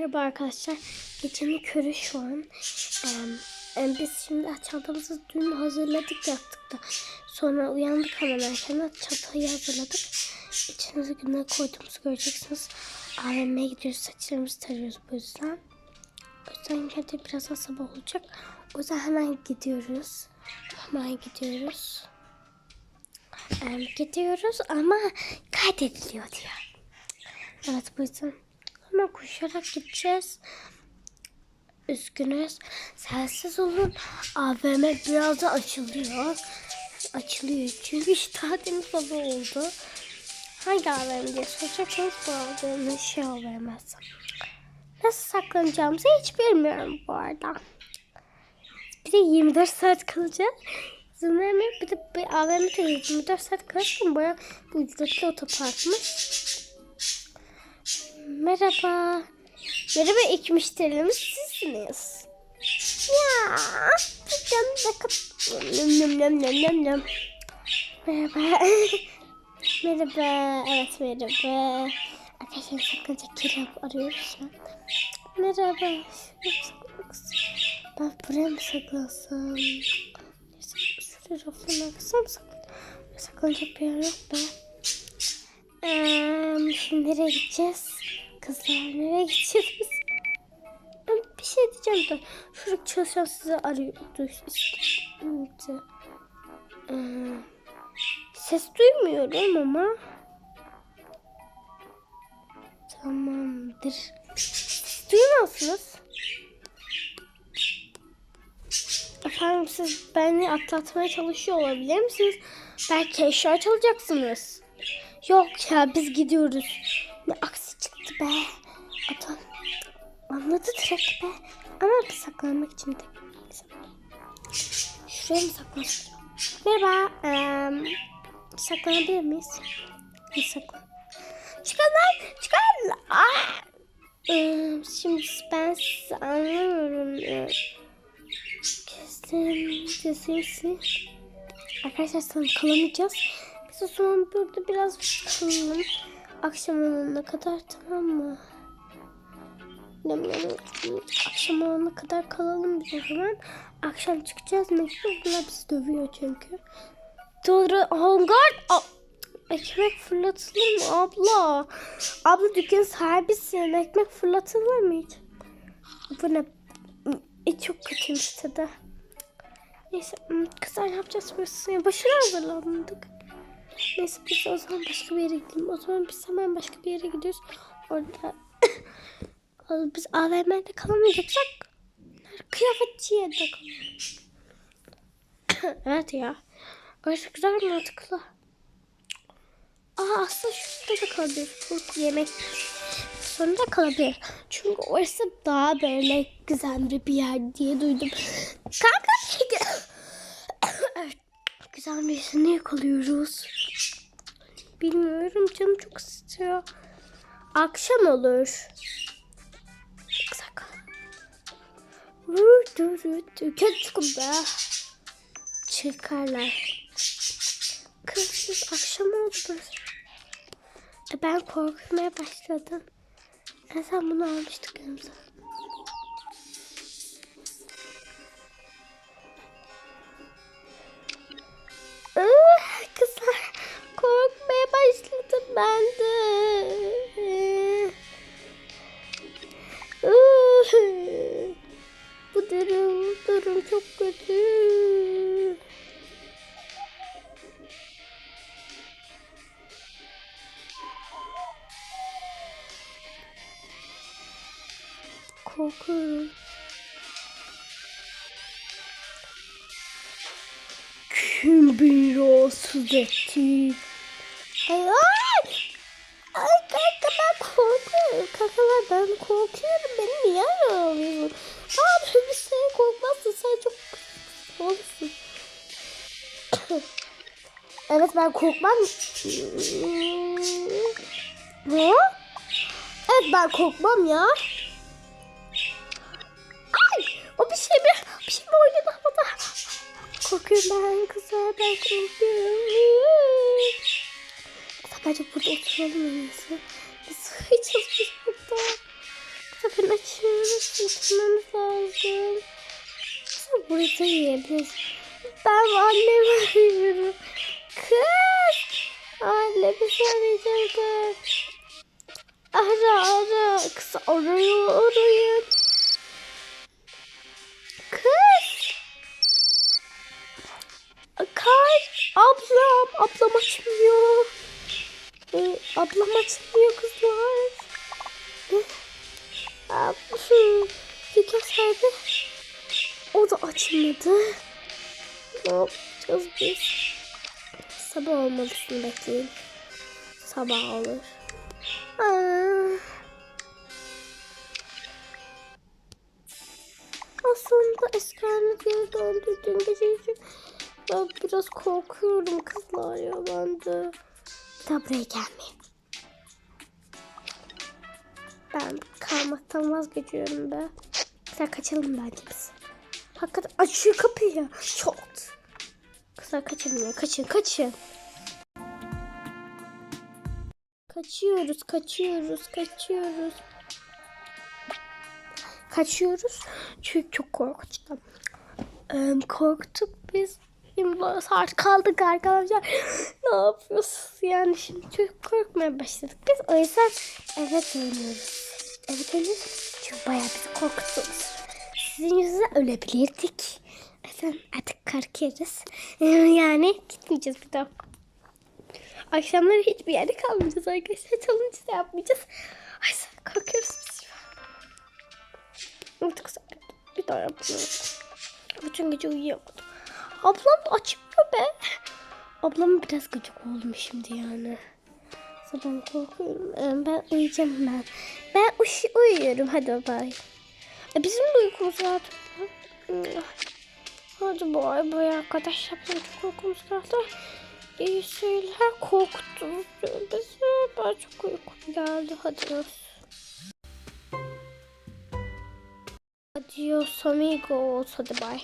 Merhaba arkadaşlar. Gecenin körü şu an. Ee, biz şimdi çantamızı dün hazırladık yaptık da. Sonra uyandık hemen erken çantayı hazırladık. İçinize günler koyduğumuzu göreceksiniz. AVM'ye gidiyoruz. Saçlarımızı tarıyoruz bu yüzden. O yüzden geldi birazdan sabah olacak. O yüzden hemen gidiyoruz. Hemen gidiyoruz. Ee, gidiyoruz ama kaydediliyor diyor. Evet bu yüzden hemen koşarak gideceğiz. Üzgünüz. Sensiz olun. AVM biraz da açılıyor. Açılıyor çünkü işte tadimiz baba oldu. Hangi AVM diye soracaksanız bu şey AVM'si. Nasıl saklanacağımızı hiç bilmiyorum bu arada. Bir de 24 saat kalacağız. Zımrami bir de AVM'de 24 saat kalırken baya bu ücretli otoparkmış. Merhaba. Merhaba ilk müşterimiz sizsiniz. Ya. Canım sakın. Nöm nöm nöm nöm nöm. Merhaba. merhaba. Evet merhaba. Arkadaşlar sakınca kirap arıyoruz şu. Merhaba. Ben buraya mı saklansam? Şuraya mı saklan? Saklanacak bir yer yok be. Ee, şimdi nereye gideceğiz? Kızlar nereye biz? Ben bir şey diyeceğim de. Şurada çalışan sizi arıyordu işte. Ee, ses duymuyorum ama. Tamamdır. Siz duymuyorsunuz. Efendim siz beni atlatmaya çalışıyor olabilir misiniz? Belki eşya çalacaksınız. Yok ya biz gidiyoruz. Ne be. Adam anladı direkt be. Ama saklanmak için de. Şuraya mı saklanacağım? Merhaba. Eee saklanabilir miyiz? Bir saklan. Çıkın lan. Çıkın. Ah! Ee, şimdi ben sizi anlamıyorum. Ee, Kesin sesi. Arkadaşlar sana kalamayacağız. Biz o zaman burada biraz kalalım. Akşam olana kadar tamam mı? Akşam olana kadar kalalım biz o zaman. Akşam çıkacağız. Mecbur bunlar bizi dövüyor çünkü. Doğru. Hongard. Aa, Ekmek fırlatılır mı abla? Abla dükkan sahibisin. Ekmek fırlatılır mı hiç? Bu ne? E, çok kötüymüş tadı. Neyse kızlar ne yapacağız? Başına hazırlandık. Neyse biz o zaman başka bir yere gidelim. O zaman biz hemen başka bir yere gidiyoruz. Orada biz AVM'de kalamayacaksak kıyafetçiye de evet ya. Orası güzel mantıklı. Aa aslında şurada da kalabilir. Bu yemek sonunda kalabilir. Çünkü orası daha böyle güzel bir yer diye duydum. Kanka evet, güzel birisini yakalıyoruz. Bilmiyorum canım çok istiyor. Akşam olur. Kısak. Kötü be. Çıkarlar. Kızsız akşam oldu burası. E ben korkmaya başladım. En sen bunu almıştık yanımıza. Ben de. Bu durum, durum çok kötü. Korkuyorum. Kim rahatsız etti? Ay ay! Kanka ben korkuyorum. Kankalar ben korkuyorum. Beni niye arıyorsun? Abi bir şey korkmazsın. Sen çok olsun. evet ben korkmam. Ne? Evet ben korkmam ya. Ay o bir şey mi? Bir şey mi oynadı havada? Korkuyorum ben kızlar ben korkuyorum. Bence burada oturalım en iyisi. Biz hiç burada. Hemen açıyoruz. Bitirmemiz lazım. Sen burada yiyebiliriz. Ben annemi arıyorum. Kız! Anne bizi arayacak. Ara ara. Kız arıyor arayın. Kız! Kar! Ablam! Ablam açmıyor. Ee, ablam açmıyor kızlar. Ablam. Dükkan sahibi. O da açmadı. Ne yapacağız biz? Sabah olmalısını bekleyin. Sabah olur. Aa. Aslında eski haline geri döndü dün gece için. Ben biraz korkuyorum kızlar ya ben de. Daha buraya gelmeyin. Ben kalmaktan vazgeçiyorum be. Kızlar kaçalım bence biz. Hakikaten açıyor kapıyı. Çok. Kızlar kaçın ya. Kaçın kaçın. Kaçıyoruz, kaçıyoruz, kaçıyoruz. Kaçıyoruz. Çünkü çok korkunçtu. Ee, korktuk biz. 24 saat kaldık arkadaşlar. ne yapıyorsunuz? Yani şimdi çok korkmaya başladık. Biz o yüzden eve dönüyoruz. Eve dönüyoruz. Çünkü bayağı bizi korkuttunuz. Sizin yüzünüzden ölebilirdik. Efendim artık korkuyoruz. Yani gitmeyeceğiz bir daha. Akşamları hiçbir yerde kalmayacağız arkadaşlar. Challenge de yapmayacağız. Ay sen korkuyoruz biz. Artık. Bir daha yapmıyoruz. Bütün gece uyuyamadım. Ablam açmıyor be. Ablam biraz gıcık oldum şimdi yani. Ben korkuyorum. Ee, Ben uyuyacağım ben. Ben uş uyuyorum. Hadi bay. E, bizim de uykumuz var. Hadi bay bay arkadaşlar. Ben çok uykumuz vardı. İyi şeyler korktunuz bizi. Ben çok uykum geldi. Hadi. Adios amigos. Hadi bay.